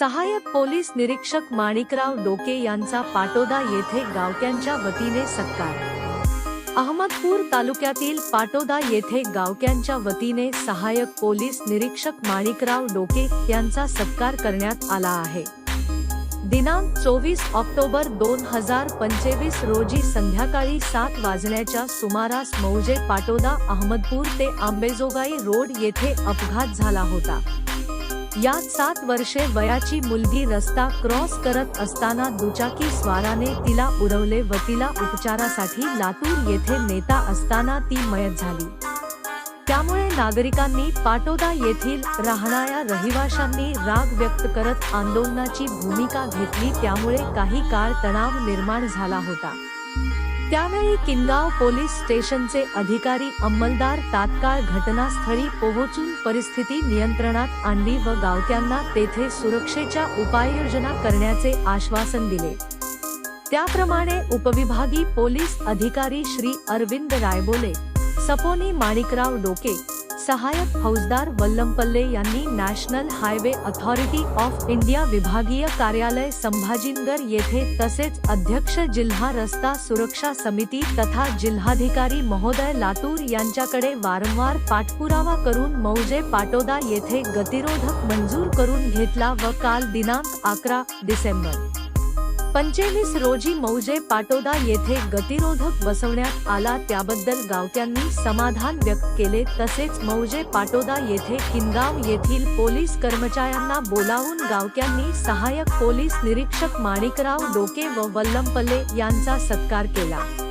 सहाय्यक पोलीस निरीक्षक माणिकराव डोके यांचा पाटोदा येथे गावक्यांच्या वतीने सत्कार. अहमदपूर तालुक्यातील पाटोदा येथे गावक्यांच्या वतीने सहाय्यक पोलीस निरीक्षक माणिकराव डोके यांचा सत्कार करण्यात आला आहे. दिनांक चोवीस ऑक्टोबर दोन हजार पंचवीस रोजी संध्याकाळी सात वाजण्याच्या सुमारास मौजे पाटोदा अहमदपूर ते आंबेजोगाई रोड येथे अपघात झाला होता. यात सात वर्षे वयाची मुलगी रस्ता क्रॉस करत असताना दुचाकी स्वाराने तिला उडवले व तिला उपचारासाठी लातूर येथे नेता असताना ती मयत झाली. त्यामुळे नागरिकांनी पाटोदा येथील राहणाऱ्या रहिवाशांनी राग व्यक्त करत आंदोलनाची भूमिका घेतली त्यामुळे काही काळ तणाव निर्माण झाला होता. त्यावेळी किनगाव पोलीस स्टेशनचे अधिकारी अंमलदार तात्काळ घटनास्थळी पोहोचून परिस्थिती नियंत्रणात आणली व गावक्यांना तेथे सुरक्षेच्या उपाययोजना करण्याचे आश्वासन दिले. त्याप्रमाणे उपविभागीय पोलीस अधिकारी श्री अरविंद रायबोले सपोनी माणिकराव डोके सहायक फौजदार वल्लमपल्ले यांनी national highway authority of India विभागीय कार्यालय संभाजीनगर येथे तसेच अध्यक्ष जिल्हा रस्ता सुरक्षा समिती तथा जिल्हाधिकारी महोदय लातूर यांच्याकडे वारंवार पाठपुरावा करून मौजे पाटोदा येथे गतिरोधक मंजूर करून घेतला व काल दिनांक अकरा डिसेंबर पंचवीस रोजी मौजे पाटोदा येथे गतिरोधक बसवण्यात आला. त्याबद्दल गावक्यांनी समाधान व्यक्त केले. तसेच मौजे पाटोदा येथे किनगाव येथील पोलीस कर्मचाऱ्यांना बोलावून गावक्यांनी सहाय्यक पोलीस निरीक्षक माणिकराव डोके व वल्लमपल्ले यांचा सत्कार केला.